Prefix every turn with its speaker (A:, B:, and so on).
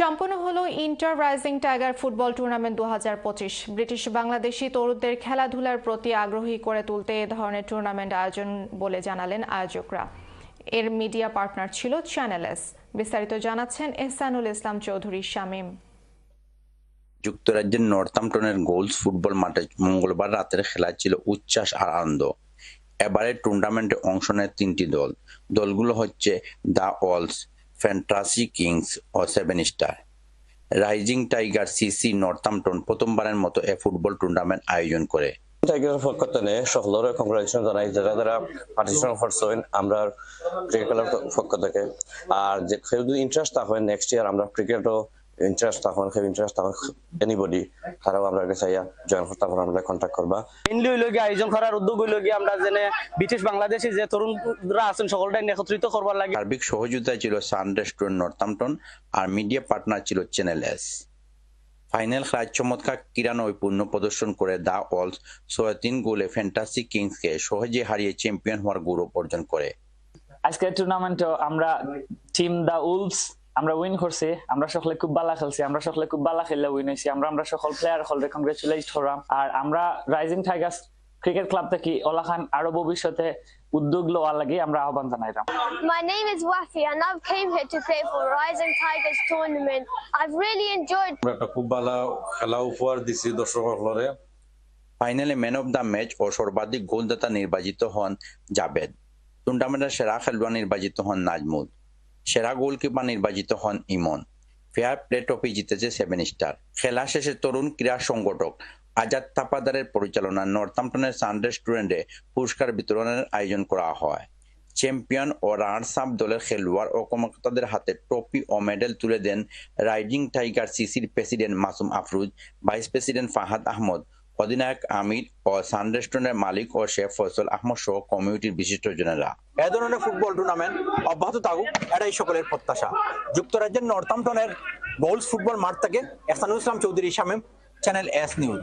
A: সম্পন্ন হলো inter rising tiger football tournament দু ব্রিটিশ বাংলাদেশি তরুণদের খেলাধুলার প্রতি আগ্রহী করে তুলতে এ ধরনের টুর্নামেন্ট আয়োজন বলে জানালেন আয়োজকরা। এর মিডিয়া পার্টনার ছিল চ্যানেল এস বিস্তারিত জানাচ্ছেন এহসানুল ইসলাম চৌধুরী শামীম।
B: যুক্তরাজ্যের নর্থাম্পটনের গোলস ফুটবল মাঠে মঙ্গলবার রাতের খেলা ছিল উচ্ছ্বাস আর আনন্দ। এবারের টুর্নামেন্টে অংশ নেয় তিনটি দল। দলগুলো হচ্ছে দ্য অলস ফ্যান্টাসি কিংস ও seven star rising tiger C Northampton প্রথমবারের মতো এ ফুটবল টুর্নামেন্ট আয়োজন করে।
C: যারা আমরা ক্রিকেট আর যে যদি ইন্টারেস্ট হয় নেক্সট ইয়ার আমরা ক্রিকেটও ইন্টারেস্ট থাকুন কেউ ইন্টারেস্ট থাকুন এনিবডি তারাও আমরা চাইয়া জয়েন করতে পারেন আমরা কন্ট্যাক্ট করবা।
D: মেইনলি হইল গিয়ে আয়োজন করার উদ্যোগ হইল গিয়ে আমরা যেনে ব্রিটিশ বাংলাদেশি যে তরুণরা আছেন সকলটাই একত্রিত করবার লাগে।
B: সার্বিক সহযোগিতায় ছিল সান রেস্টুরেন্ট নর্থাম্পটন আর মিডিয়া পার্টনার ছিল চ্যানেল এস। ফাইনাল খেলায় চমৎকার ক্রীড়া নৈপুণ্য প্রদর্শন করে দা অলস ছয় তিন গোলে ফ্যান্টাসি কিংসকে সহজে হারিয়ে চ্যাম্পিয়ন হওয়ার গৌরব অর্জন করে।
E: আজকের টুর্নামেন্টে আমরা টিম দা উলস আমরা উইন করছি আমরা সকলে খুব ভালো খেলছি আমরা সকলে খুব ভালো খেললে উইন হয়েছি আমরা আমরা সকল প্লেয়ার হলরে কংগ্রেচুলেট করাম আর আমরা রাইজিং টাইগার্স ক্রিকেট ক্লাব থেকে ওলা খান আরও ভবিষ্যতে উদ্যোগ লওয়ার লাগে আমরা আহ্বান জানাইলাম।
F: My name is Wafi and I've came here to play for Rising Tigers tournament. I've really enjoyed
G: আমরা একটা খুব ভালো খেলা উপহার দিছি দর্শক সকলরে।
B: ফাইনালে ম্যান অফ দ্য ম্যাচ ও সর্বাধিক গোলদাতা নির্বাচিত হন জাবেদ টুর্নামেন্টের সেরা খেলোয়াড় নির্বাচিত হন নাজমুদ সেরা গোলকিপার নির্বাচিত হন ইমন। ফেয়ার প্লে ট্রফি জিতেছে সেভেন স্টার। খেলা শেষে তরুণ ক্রীড়া সংগঠক আজাদ তাপাদারের পরিচালনা নর্থাম্পটনের সান রেস্টুরেন্টে পুরস্কার বিতরণের আয়োজন করা হয়। চ্যাম্পিয়ন ও রানার্স আপ দলের খেলোয়াড় ও কর্মকর্তাদের হাতে ট্রফি ও মেডেল তুলে দেন রাইডিং টাইগার সিসির president Masum Afroz, vice president Fahad Ahmed অধিনায়ক আমির ও সান রেস্টুরেন্টের মালিক ও শেফ ফয়সল আহমদ সহ কমিউনিটির বিশিষ্টজনেরা
H: এ ধরনের ফুটবল টুর্নামেন্ট অব্যাহত থাকুক, এটাই সকলের প্রত্যাশা। যুক্তরাজ্যের নর্থাম্পটনের গোলস ফুটবল মাঠ থেকে Ehsanul Islam Chowdhury, Shamim, channel S news.